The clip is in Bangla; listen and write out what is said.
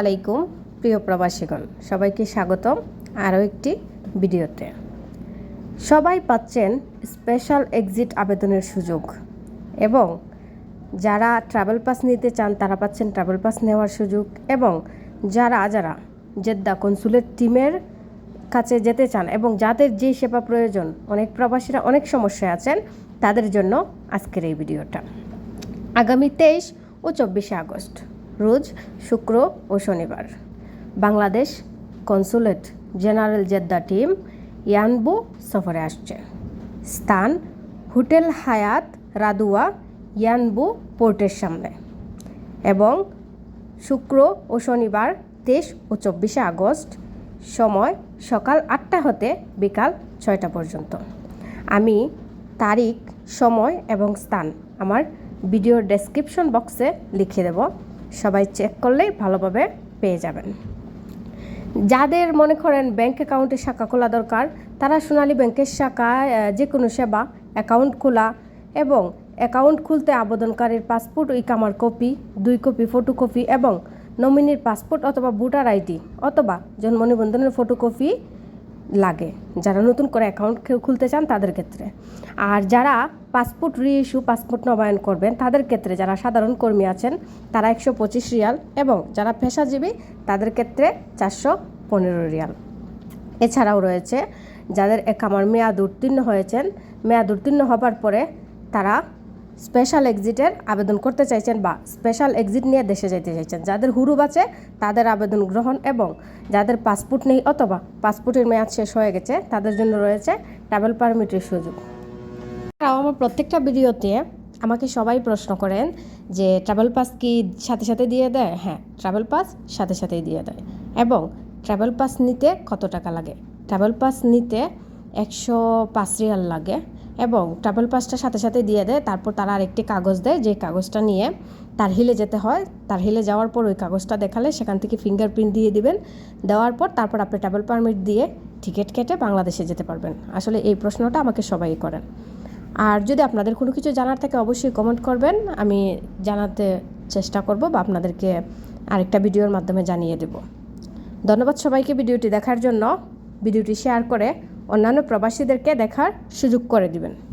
আলাইকুম, প্রিয় প্রবাসীগণ। সবাইকে স্বাগতম আরও একটি ভিডিওতে। সবাই পাচ্ছেন স্পেশাল এক্সিট আবেদনের সুযোগ এবং যারা ট্রাভেল পাস নিতে চান তারা পাচ্ছেন ট্রাভেল পাস নেওয়ার সুযোগ এবং যারা যারা জেদ্দা কনসুলের টিমের কাছে যেতে চান এবং যাদের যে সেবা প্রয়োজন, অনেক প্রবাসীরা অনেক সমস্যায় আছেন, তাদের জন্য আজকের এই ভিডিওটা। আগামী তেইশ ও চব্বিশে আগস্ট। রোজ, শুক্র ও শনিবার। Bangladesh consulate general Jeddah team Yanbu সফরে আসছে। স্থান হোটেল হায়াত রাদুয়া ইয়ানবু পোর্টের সামনে এবং শুক্র ও শনিবার তেইশ ও চব্বিশে আগস্ট সময় সকাল আটটা হতে বিকাল ছয়টা পর্যন্ত। আমি তারিখ, সময় এবং স্থান আমার ভিডিওর ডেসক্রিপশন বক্সে লিখে দেব। সবাই চেক করলেই ভালোভাবে পেয়ে যাবেন। যাদের মনে করেন ব্যাংক অ্যাকাউন্টে শাখা খোলা দরকার, তারা সোনালী ব্যাংকের শাখায় যে কোনো সেবা অ্যাকাউন্ট খোলা এবং অ্যাকাউন্ট খুলতে আবেদনকারীর পাসপোর্ট ও ইকামার কপি দুই কপি ফটোকপি এবং নমিনির পাসপোর্ট অথবা ভোটার আইডি অথবা জন্ম নিবন্ধনের ফটোকপি লাগে। যারা নতুন করে অ্যাকাউন্ট খুলতে চান তাদের ক্ষেত্রে। আর যারা পাসপোর্ট রিইস্যু পাসপোর্ট নবায়ন করবেন তাদের ক্ষেত্রে যারা সাধারণ কর্মী আছেন তারা একশো পঁচিশ রিয়াল এবং যারা পেশাজীবী তাদের ক্ষেত্রে চারশো পনেরো রিয়াল। এছাড়াও রয়েছে যাদের একামার মেয়াদ উত্তীর্ণ হয়েছেন। মেয়াদ উত্তীর্ণ হবার পরে তারা স্পেশাল এক্সিটের আবেদন করতে চাইছেন বা স্পেশাল এক্সিট নিয়ে দেশে যেতে চাইছেন। যাদের হুরুব আছে, তাদের আবেদন গ্রহণ এবং যাদের পাসপোর্ট নেই অথবা পাসপোর্টের মেয়াদ শেষ হয়ে গেছে, তাদের জন্য রয়েছে ট্রাভেল পারমিটের সুযোগ। এছাড়াও আমার প্রত্যেকটা ভিডিওতে আমাকে সবাই প্রশ্ন করেন যে ট্রাভেল পাস কি সাথে সাথে দিয়ে দেয়? হ্যাঁ ট্রাভেল পাস সাথে সাথেই দিয়ে দেয়। এবং ট্রাভেল পাস নিতে কত টাকা লাগে? ট্রাভেল পাস নিতে একশো পাঁচ রিয়াল লাগে। এবং ট্রাভেল পাসটা সাথে সাথে দিয়ে দেয়, তারপর তারা আরেকটি কাগজ দেয়, যে কাগজটা নিয়ে তার হিলে যেতে হয়। তার হিলে যাওয়ার পর ওই কাগজটা দেখালে সেখান থেকে ফিঙ্গারপ্রিন্ট দিয়ে দিবেন। দেওয়ার পর তারপর আপনি ট্রাভেল পারমিট দিয়ে টিকিট কেটে বাংলাদেশে যেতে পারবেন। আসলে এই প্রশ্নটা আমাকে সবাই করেন। আর যদি আপনাদের কোনো কিছু জানার থাকে অবশ্যই কমেন্ট করবেন। আমি জানাতে চেষ্টা করব বা আপনাদেরকে আরেকটা ভিডিওর মাধ্যমে জানিয়ে দেব। ধন্যবাদ সবাইকে ভিডিওটি দেখার জন্য। ভিডিওটি শেয়ার করে অন্যান্য প্রবাসীদেরকে দেখার সুযোগ করে দিবেন।